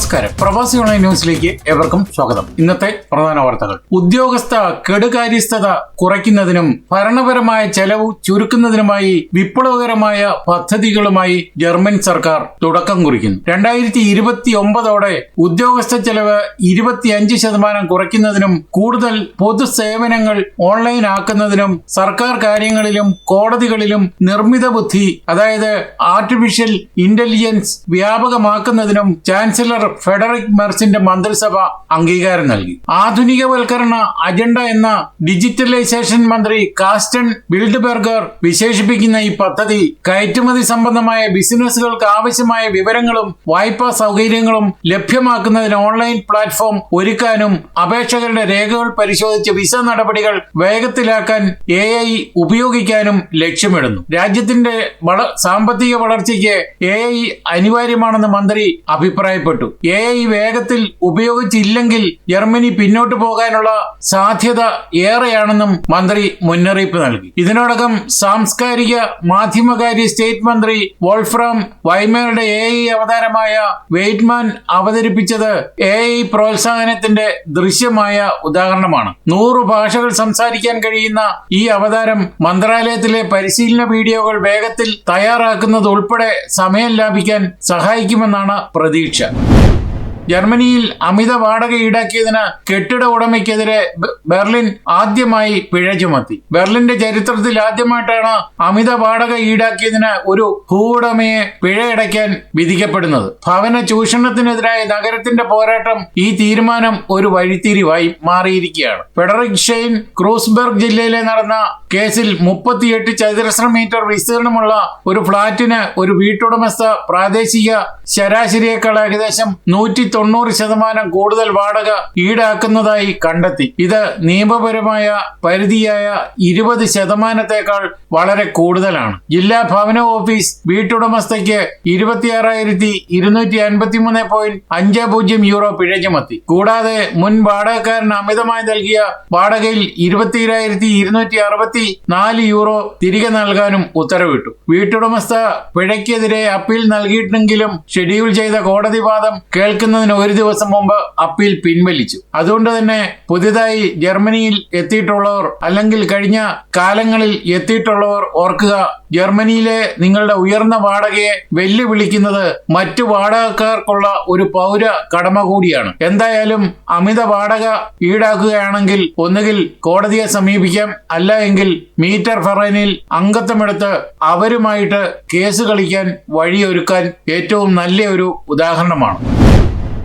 നമസ്കാരം. പ്രവാസി ഓൺലൈൻ ന്യൂസിലേക്ക് ഏവർക്കും സ്വാഗതം. ഇന്നത്തെ പ്രധാന വാർത്തകൾ. ഉദ്യോഗസ്ഥ കെടുകാര്യസ്ഥത കുറയ്ക്കുന്നതിനും ഭരണപരമായ ചെലവ് ചുരുക്കുന്നതിനുമായി വിപ്ലവകരമായ പദ്ധതികളുമായി ജർമ്മൻ സർക്കാർ തുടക്കം കുറിക്കുന്നു. രണ്ടായിരത്തി ഇരുപത്തി ഒമ്പതോടെ ഉദ്യോഗസ്ഥ ചെലവ് ഇരുപത്തിയഞ്ച് ശതമാനം കുറയ്ക്കുന്നതിനും കൂടുതൽ പൊതുസേവനങ്ങൾ ഓൺലൈൻ ആക്കുന്നതിനും സർക്കാർ കാര്യങ്ങളിലും കോടതികളിലും നിർമ്മിത ബുദ്ധി അതായത് ആർട്ടിഫിഷ്യൽ ഇന്റലിജൻസ് വ്യാപകമാക്കുന്നതിനും ചാൻസലർ ഫെഡറിക് മെർസിന്റെ മന്ത്രിസഭ അംഗീകാരം നൽകി. ആധുനികവൽക്കരണ അജണ്ട എന്ന ഡിജിറ്റലൈസേഷൻ മന്ത്രി കാസ്റ്റൺ ബിൽഡ്ബർഗർ വിശേഷിപ്പിക്കുന്ന ഈ പദ്ധതി കയറ്റുമതി സംബന്ധമായ ബിസിനസ്സുകൾക്ക് ആവശ്യമായ വിവരങ്ങളും വായ്പാ സൗകര്യങ്ങളും ലഭ്യമാക്കുന്നതിന് ഓൺലൈൻ പ്ലാറ്റ്ഫോം ഒരുക്കാനും അപേക്ഷകരുടെ രേഖകൾ പരിശോധിച്ച് വിസ നടപടികൾ വേഗത്തിലാക്കാൻ എ ഐ ഉപയോഗിക്കാനും ലക്ഷ്യമിടുന്നു. രാജ്യത്തിന്റെ സാമ്പത്തിക വളർച്ചയ്ക്ക് എ ഐ അനിവാര്യമാണെന്ന് മന്ത്രി അഭിപ്രായപ്പെട്ടു. എ ഐ വേഗത്തിൽ ഉപയോഗിച്ചില്ലെങ്കിൽ ജർമ്മനി പിന്നോട്ട് പോകാനുള്ള സാധ്യത ഏറെയാണെന്നും മന്ത്രി മുന്നറിയിപ്പ് നൽകി. ഇതിനോടകം സാംസ്കാരിക മാധ്യമകാര്യ സ്റ്റേറ്റ് മന്ത്രി വോൾഫ്രാം വൈമയുടെ എ ഐ അവതാരമായ വെയ്റ്റ്മാൻ അവതരിപ്പിച്ചത് എ ഐ പ്രോത്സാഹനത്തിന്റെ ദൃശ്യമായ ഉദാഹരണമാണ്. നൂറ് ഭാഷകൾ സംസാരിക്കാൻ കഴിയുന്ന ഈ അവതാരം മന്ത്രാലയത്തിലെ പരിശീലന വീഡിയോകൾ വേഗത്തിൽ തയ്യാറാക്കുന്നത് ഉൾപ്പെടെ സമയം ലാഭിക്കാൻ സഹായിക്കുമെന്നാണ് പ്രതീക്ഷ. ജർമ്മനിയിൽ അമിത വാടക ഈടാക്കിയതിന് കെട്ടിട ഉടമയ്ക്കെതിരെ ബെർലിൻ ആദ്യമായി പിഴ ചുമത്തി. ബെർലിന്റെ ചരിത്രത്തിൽ ആദ്യമായിട്ടാണ് അമിത വാടക ഈടാക്കിയതിന് ഒരു ഭൂവുടമയെ പിഴയടയ്ക്കാൻ വിധിക്കപ്പെടുന്നത്. ഭവന ചൂഷണത്തിനെതിരായ നഗരത്തിന്റെ പോരാട്ടം ഈ തീരുമാനം ഒരു വഴിത്തിരിവായി മാറിയിരിക്കുകയാണ്. ഫെഡറിക് ഷെയ്ൻ ക്രൂസ്ബർഗ് ജില്ലയിലെ നടന്ന കേസിൽ മുപ്പത്തിയെട്ട് ചതുരശ്ര മീറ്റർ വിസ്തീർണമുള്ള ഒരു ഫ്ളാറ്റിന് ഒരു വീട്ടുടമസ്ഥ പ്രാദേശിക ശരാശരിയേക്കാൾ ഏകദേശം നൂറ്റി തൊണ്ണൂറ് ശതമാനം കൂടുതൽ വാടക ഈടാക്കുന്നതായി കണ്ടെത്തി. ഇത് നിയമപരമായ പരിധിയായ ഇരുപത് ശതമാനത്തേക്കാൾ വളരെ കൂടുതലാണ്. ജില്ലാ ഭവന ഓഫീസ് വീട്ടുടമസ്ഥയ്ക്ക് ഇരുപത്തിയാറായിരത്തി ഇരുന്നൂറ്റി അൻപത്തി മൂന്ന് പോയിന്റ് അഞ്ച് പൂജ്യം യൂറോ പിഴ ചുമത്തി കൂടാതെ മുൻ വാടകക്കാരൻ അമിതമായി നൽകിയ വാടകയിൽ ഇരുപത്തിയേഴായിരത്തി ഇരുന്നൂറ്റി അറുപത്തി നാല് യൂറോ തിരികെ നൽകാനും ഉത്തരവിട്ടു. വീട്ടുടമസ്ഥ പിഴയ്ക്കെതിരെ അപ്പീൽ നൽകിയിട്ടുണ്ടെങ്കിലും ഷെഡ്യൂൾ ചെയ്ത കോടതി വാദം കേൾക്കുന്നതിന് ഒരു ദിവസം മുമ്പ് അപ്പീൽ പിൻവലിച്ചു. അതുകൊണ്ട് തന്നെ പുതിയതായി ജർമ്മനിയിൽ എത്തിയിട്ടുള്ളവർ അല്ലെങ്കിൽ കഴിഞ്ഞ കാലങ്ങളിൽ എത്തിയിട്ടുള്ളവർ ഓർക്കുക ജർമ്മനിയിലെ നിങ്ങളുടെ ഉയർന്ന വാടകയെ വെല്ലുവിളിക്കുന്നത് മറ്റു വാടകക്കാർക്കുള്ള ഒരു പൗര കടമ കൂടിയാണ്. എന്തായാലും അമിത വാടക ഈടാക്കുകയാണെങ്കിൽ ഒന്നുകിൽ കോടതിയെ സമീപിക്കാം അല്ല എങ്കിൽ മീറ്റർ ഫറൈനിൽ അംഗത്വമെടുത്ത് അവരുമായിട്ട് കേസ് കളിക്കാൻ വഴിയൊരുക്കാൻ ഏറ്റവും നല്ല ഒരു ഉദാഹരണമാണ്.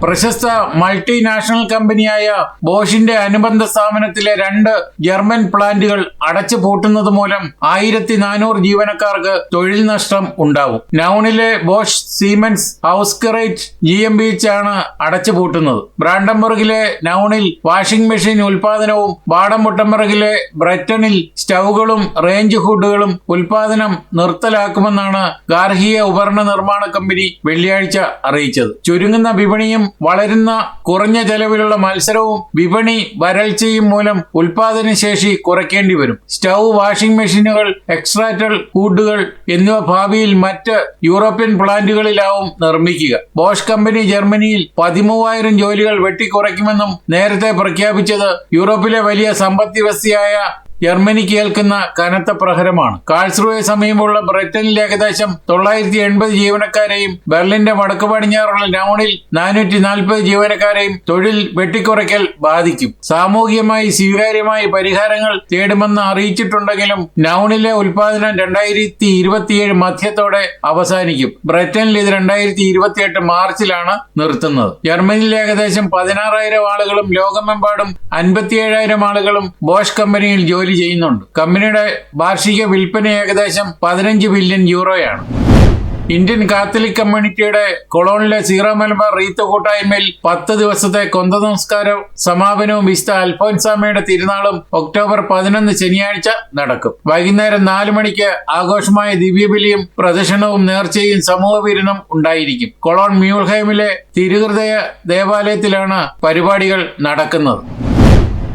പ്രശസ്ത മൾട്ടിനാഷണൽ കമ്പനിയായ ബോഷിന്റെ അനുബന്ധ സ്ഥാപനത്തിലെ രണ്ട് ജർമ്മൻ പ്ലാന്റുകൾ അടച്ചു പൂട്ടുന്നത് മൂലം ആയിരത്തി നാനൂറ് ജീവനക്കാർക്ക് തൊഴിൽ നഷ്ടം ഉണ്ടാവും. നൌണിലെ Bosch Siemens Hausgeräte G M ആണ് അടച്ചു പൂട്ടുന്നത്. ബ്രാൻഡംബർഗിലെ നൌണിൽ വാഷിംഗ് മെഷീൻ ഉൽപാദനവും ബാടംപുട്ടംബർഗിലെ ബ്രറ്റണിൽ സ്റ്റൗകളും റേഞ്ച് ഹുഡുകളും ഉൽപാദനം നിർത്തലാക്കുമെന്നാണ് ഗാർഹിക ഉപകരണ നിർമ്മാണ കമ്പനി വെള്ളിയാഴ്ച അറിയിച്ചത്. ചുരുങ്ങുന്ന വിപണിയും വളരുന്ന കുറഞ്ഞ ചെലവിലുള്ള മത്സരവും വിപണി വരൾച്ചയും മൂലം ഉൽപാദന ശേഷി കുറയ്ക്കേണ്ടി വരും. സ്റ്റൗ വാഷിംഗ് മെഷീനുകൾ എക്സ്ട്രാറ്റൽ ഹൂഡുകൾ എന്നിവ ഭാവിയിൽ മറ്റ് യൂറോപ്യൻ പ്ലാന്റുകളിലാവും നിർമ്മിക്കുക. ബോഷ് കമ്പനി ജർമ്മനിയിൽ പതിമൂവായിരം ജോലികൾ വെട്ടിക്കുറയ്ക്കുമെന്നും നേരത്തെ പ്രഖ്യാപിച്ചത് യൂറോപ്പിലെ വലിയ സമ്പദ് വ്യവസ്ഥയായ ജർമ്മനിക്ക് ഏൽക്കുന്ന കനത്ത പ്രഹരമാണ്. കാൾസ്റുവെ സമീപമുള്ള ബ്രിട്ടനിൽ ഏകദേശം തൊള്ളായിരത്തി എൺപത് ജീവനക്കാരെയും ബെർലിന്റെ വടക്ക് പടിഞ്ഞാറുള്ള നൗണിൽ നാനൂറ്റി നാൽപ്പത് ജീവനക്കാരെയും തൊഴിൽ വെട്ടിക്കുറയ്ക്കൽ ബാധിക്കും. സാമൂഹികമായി സ്വീകാര്യമായ പരിഹാരങ്ങൾ തേടുമെന്ന് അറിയിച്ചിട്ടുണ്ടെങ്കിലും നൗണിലെ ഉൽപാദനം രണ്ടായിരത്തി ഇരുപത്തിയേഴ് മധ്യത്തോടെ അവസാനിക്കും. ബ്രിട്ടനിൽ ഇത് രണ്ടായിരത്തി ഇരുപത്തിയെട്ട് മാർച്ചിലാണ് നിർത്തുന്നത്. ജർമ്മനിയിൽ ഏകദേശം പതിനാറായിരം ആളുകളും ലോകമെമ്പാടും അൻപത്തിയേഴായിരം ആളുകളും ബോഷ് കമ്പനിയിൽ ജോലി ചെയ്യുന്നുണ്ട്. കമ്പനിയുടെ വാർഷിക വിൽപ്പന ഏകദേശം പതിനഞ്ച് ബില്യൺ യൂറോയാണ്. ഇന്ത്യൻ കാത്തലിക് കമ്മ്യൂണിറ്റിയുടെ കൊളോണിലെ സീറോ മലബാർ റീത്ത് കൂട്ടായ്മയിൽ പത്ത് ദിവസത്തെ കൊന്ത നമസ്കാരം സമാപനവും വിശുദ്ധ അൽഫോൻസാമയുടെ തിരുനാളും ഒക്ടോബർ പതിനൊന്ന് ശനിയാഴ്ച നടക്കും. വൈകുന്നേരം നാലു മണിക്ക് ആഘോഷമായ ദിവ്യബലിയും പ്രദർശനവും നേർച്ചയും സമൂഹ വിരുന്നും ഉണ്ടായിരിക്കും. കൊളോൺ മ്യൂൾഹൈമിലെ തിരുഹൃദയ ദേവാലയത്തിലാണ് പരിപാടികൾ നടക്കുന്നത്.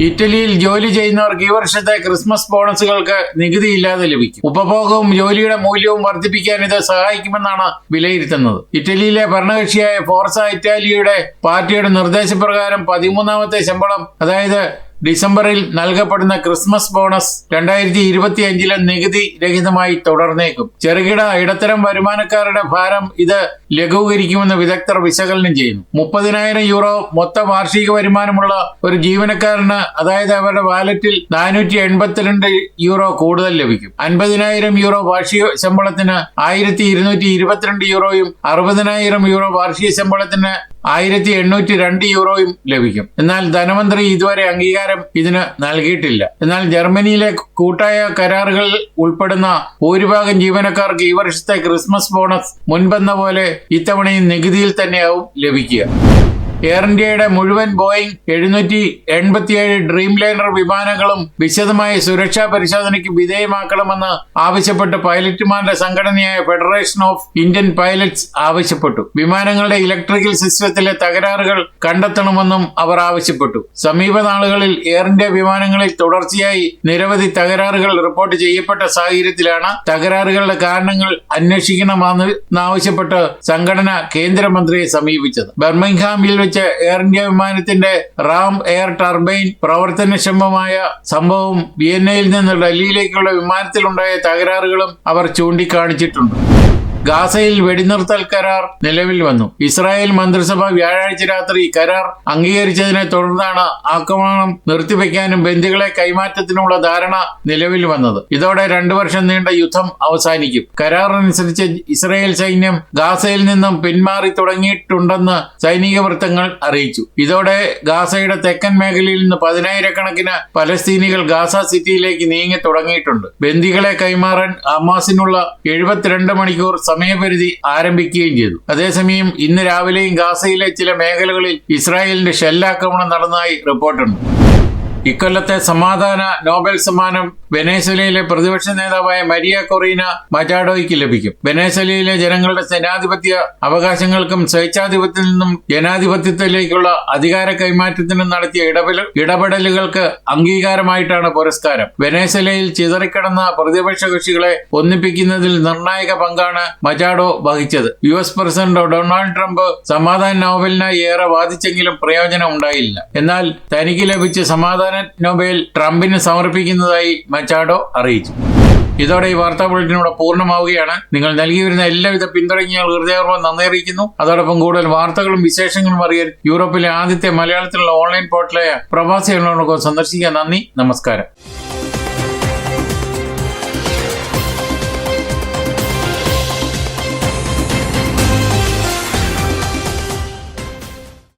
ഇറ്റലിയിൽ ജോലി ചെയ്യുന്നവർക്ക് ഈ വർഷത്തെ ക്രിസ്മസ് ബോണസുകൾക്ക് നികുതി ഇല്ലാതെ ലഭിക്കും. ഉപഭോഗവും ജോലിയുടെ മൂല്യവും വർദ്ധിപ്പിക്കാൻ ഇത് സഹായിക്കുമെന്നാണ് വിലയിരുത്തുന്നത്. ഇറ്റലിയിലെ ഭരണകക്ഷിയായ ഫോർസ ഇറ്റാലിയുടെ പാർട്ടിയുടെ നിർദ്ദേശപ്രകാരം പതിമൂന്നാമത്തെ ശമ്പളം അതായത് ഡിസംബറിൽ നൽകപ്പെടുന്ന ക്രിസ്മസ് ബോണസ് രണ്ടായിരത്തി ഇരുപത്തി അഞ്ചിലെ നികുതി രഹിതമായി തുടർന്നേക്കും. ചെറുകിട ഇടത്തരം വരുമാനക്കാരുടെ ഭാരം ഇത് ലഘൂകരിക്കുമെന്ന് വിദഗ്ധർ വിശകലനം ചെയ്യുന്നു. മുപ്പതിനായിരം യൂറോ മൊത്ത വാർഷിക വരുമാനമുള്ള ഒരു ജീവനക്കാരന് അതായത് അവരുടെ വാലറ്റിൽ നാനൂറ്റി എൺപത്തിരണ്ട് യൂറോ കൂടുതൽ ലഭിക്കും. അൻപതിനായിരം യൂറോ വാർഷിക ശമ്പളത്തിന് ആയിരത്തി ഇരുന്നൂറ്റി ഇരുപത്തിരണ്ട് യൂറോയും അറുപതിനായിരം യൂറോ വാർഷിക ശമ്പളത്തിന് ആയിരത്തി എണ്ണൂറ്റി രണ്ട് യൂറോയും ലഭിക്കും. എന്നാൽ ധനമന്ത്രി ഇതുവരെ അംഗീകാരം ഇതിന് നൽകിയിട്ടില്ല. എന്നാൽ ജർമ്മനിയിലെ കൂട്ടായ കരാറുകളിൽ ഉൾപ്പെടുന്ന ഭൂരിഭാഗം ജീവനക്കാർക്ക് ഈ വർഷത്തെ ക്രിസ്മസ് ബോണസ് മുൻപെന്ന പോലെ ഇത്തവണയും നികുതിയിൽ തന്നെയാവും ലഭിക്കുക. എയർ ഇന്ത്യയുടെ മുഴുവൻ ബോയിങ് എഴുന്നൂറ്റി എൺപത്തിയേഴ് ഡ്രീം ലൈനർ വിമാനങ്ങളും വിശദമായ സുരക്ഷാ പരിശോധനയ്ക്ക് വിധേയമാക്കണമെന്ന് ആവശ്യപ്പെട്ട് പൈലറ്റുമാരുടെ സംഘടനയായ ഫെഡറേഷൻ ഓഫ് ഇന്ത്യൻ പൈലറ്റ്സ് ആവശ്യപ്പെട്ടു. വിമാനങ്ങളുടെ ഇലക്ട്രിക്കൽ സിസ്റ്റത്തിലെ തകരാറുകൾ കണ്ടെത്തണമെന്നും അവർ ആവശ്യപ്പെട്ടു. സമീപ നാളുകളിൽ എയർ ഇന്ത്യ വിമാനങ്ങളിൽ തുടർച്ചയായി നിരവധി തകരാറുകൾ റിപ്പോർട്ട് ചെയ്യപ്പെട്ട സാഹചര്യത്തിലാണ് തകരാറുകളുടെ കാരണങ്ങൾ അന്വേഷിക്കണമെന്ന് ആവശ്യപ്പെട്ട് സംഘടന കേന്ദ്രമന്ത്രിയെ സമീപിച്ചത്. ബർമിംഗ്ഹാമിൽ വെച്ച് എയർ ഇന്ത്യ വിമാനത്തിന്റെ റാം എയർ ടർബൈൻ പ്രവർത്തനക്ഷമമായ സംഭവം വിയന്നയിൽ നിന്ന് ഡൽഹിയിലേക്കുള്ള വിമാനത്തിലുണ്ടായ തകരാറുകളും അവർ ചൂണ്ടിക്കാണിച്ചിട്ടുണ്ട്. ഗാസയിൽ വെടിനിർത്തൽ കരാർ നിലവിൽ വന്നു. ഇസ്രായേൽ മന്ത്രിസഭ വ്യാഴാഴ്ച രാത്രി കരാർ അംഗീകരിച്ചതിനെ തുടർന്നാണ് ആക്രമണം നിർത്തിവെക്കാനും ബന്ദികളെ കൈമാറ്റത്തിനുള്ള ധാരണ നിലവിൽ വന്നത്. ഇതോടെ രണ്ടു വർഷം നീണ്ട യുദ്ധം അവസാനിക്കും. കരാറനുസരിച്ച് ഇസ്രായേൽ സൈന്യം ഗാസയിൽ നിന്നും പിന്മാറി തുടങ്ങിയിട്ടുണ്ടെന്ന് സൈനിക വൃത്തങ്ങൾ അറിയിച്ചു. ഇതോടെ ഗാസയുടെ തെക്കൻ മേഖലയിൽ നിന്ന് പതിനായിരക്കണക്കിന് പലസ്തീനികൾ ഗാസ സിറ്റിയിലേക്ക് നീങ്ങി തുടങ്ങിയിട്ടുണ്ട്. ബന്ദികളെ കൈമാറാൻ ഹമാസിനുള്ള എഴുപത്തിരണ്ട് മണിക്കൂർ സമയപരിധി ആരംഭിക്കുകയും ചെയ്തു. അതേസമയം ഇന്ന് രാവിലെയും ഗാസയിലെ ചില മേഖലകളിൽ ഇസ്രായേലിന്റെ ഷെല്ലാക്രമണം നടന്നതായി റിപ്പോർട്ടുണ്ട്. ഇക്കൊല്ലത്തെ സമാധാന നോബൽ സമ്മാനം വെനേസ്വലയിലെ പ്രതിപക്ഷ നേതാവായ മരിയ കൊറീന മജാഡോയ്ക്ക് ലഭിക്കും. വെനേസ്വലയിലെ ജനങ്ങളുടെ ജനാധിപത്യ അവകാശങ്ങൾക്കും സ്വേച്ഛാധിപത്യത്തിൽ നിന്നും ജനാധിപത്യത്തിലേക്കുള്ള അധികാര കൈമാറ്റത്തിനും നടത്തിയ ഇടപെടൽ ഇടപെടലുകൾക്ക് അംഗീകാരമായിട്ടാണ് പുരസ്കാരം. വെനേസ്വലയിൽ ചിതറിക്കിടന്ന പ്രതിപക്ഷ കക്ഷികളെ ഒന്നിപ്പിക്കുന്നതിൽ നിർണായക പങ്കാണ് മജാഡോ വഹിച്ചത്. U S president Donald Trump സമാധാന നോബലിനായി ഏറെ വാദിച്ചെങ്കിലും പ്രയോജനം ഉണ്ടായില്ല. എന്നാൽ തനിക്ക് ലഭിച്ച സമാധാന നൊബേൽ ട്രംപിന് സമർപ്പിക്കുന്നതായി മച്ചാഡോ അറിയിച്ചു. ഇതോടെ ഈ വാർത്താ ബുള്ളറ്റിനോട് പൂർണമാവുകയാണ്. നിങ്ങൾ നൽകി വരുന്ന എല്ലാവിധ പിന്തുണയ്ക്ക് ഹൃദയപൂർവം നന്ദി അറിയിക്കുന്നു. അതോടൊപ്പം കൂടുതൽ വാർത്തകളും വിശേഷങ്ങളും അറിയാൻ യൂറോപ്പിലെ ആദ്യത്തെ മലയാളത്തിലുള്ള ഓൺലൈൻ പോർട്ടലായ പ്രവാസി സന്ദർശിക്കാൻ നന്ദി നമസ്കാരം.